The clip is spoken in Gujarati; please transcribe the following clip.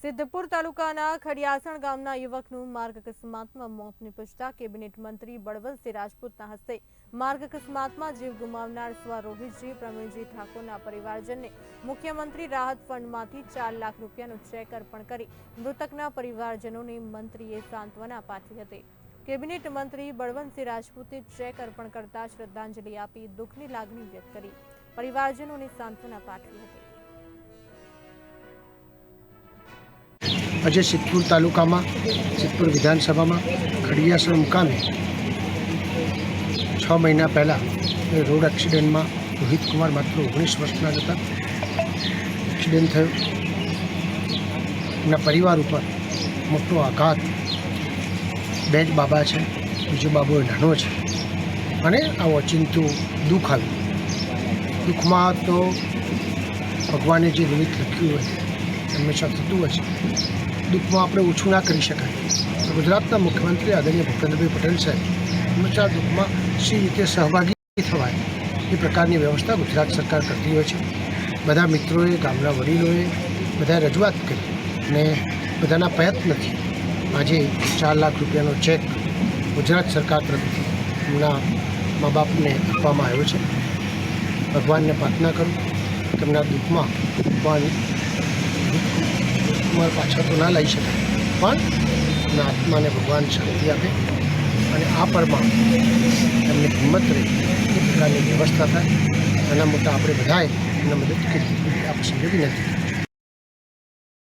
સિદ્ધપુર તાલુકાના ખડિયાસણ ગામના યુવકનું માર્ગ અકસ્માતમાં મોત નિપજતા કેબિનેટ મંત્રી બળવંતસિંહ રાજપૂતના હસ્તે માર્ગ અકસ્માતમાં જીવ ગુમાવનાર સ્વ પ્રવીણજી ઠાકોરના પરિવારજનને મુખ્યમંત્રી રાહત ફંડમાંથી ચાર લાખ રૂપિયાનો ચેક અર્પણ કરી મૃતકના પરિવારજનોને મંત્રીએ સાંત્વના પાઠવી હતી. કેબિનેટ મંત્રી બળવંતસિંહ રાજપૂતે ચેક અર્પણ કરતા શ્રદ્ધાંજલિ આપી દુઃખની લાગણી વ્યક્ત કરી. પરિવારજનોને સાંત્વના પાઠવી હતી. આજે સિદ્ધપુર તાલુકામાં, સિદ્ધપુર વિધાનસભામાં ખડિયાસર મુકામે છ મહિના પહેલાં રોડ એક્સિડન્ટમાં રોહિત કુમાર માત્ર ઓગણીસ વર્ષના હતા. એક્સિડન્ટ થયો. એના પરિવાર ઉપર મોટો આઘાત. બે જ બાબા છે, બીજો બાબો નાનો છે. અને આ ઓચિંતું દુઃખ આવ્યું. દુઃખમાં તો ભગવાને જે નિમિત્ત લખ્યું હોય, હંમેશા થતું હોય છે. દુઃખમાં આપણે ઓછું ના કરી શકાય. ગુજરાતના મુખ્યમંત્રી આદરણીય ભૂપેન્દ્રભાઈ પટેલ સાહેબ, હંમેશા દુઃખમાં સી રીતે સહભાગી થવાય એ પ્રકારની વ્યવસ્થા ગુજરાત સરકાર કરતી હોય છે. બધા મિત્રોએ, ગામના વડીલોએ બધાએ રજૂઆત કરી અને બધાના પ્રયત્નથી આજે ચાર લાખ રૂપિયાનો ચેક ગુજરાત સરકાર તરફથી એમના મા બાપને આપવામાં આવ્યો છે. ભગવાનને પ્રાર્થના કરું તેમના દુઃખમાં ભગવાન કુમાર પાછળ તો ના લઈ શકે પણ એમના આત્માને ભગવાન શાંતિ આપે અને આ પરમાં એમની હિંમત રહે. એ પ્રકારની વ્યવસ્થા થાય. એના મોટા આપણે બધાએ એમને મદદ કરી આ પ્રસંગે વિનંતી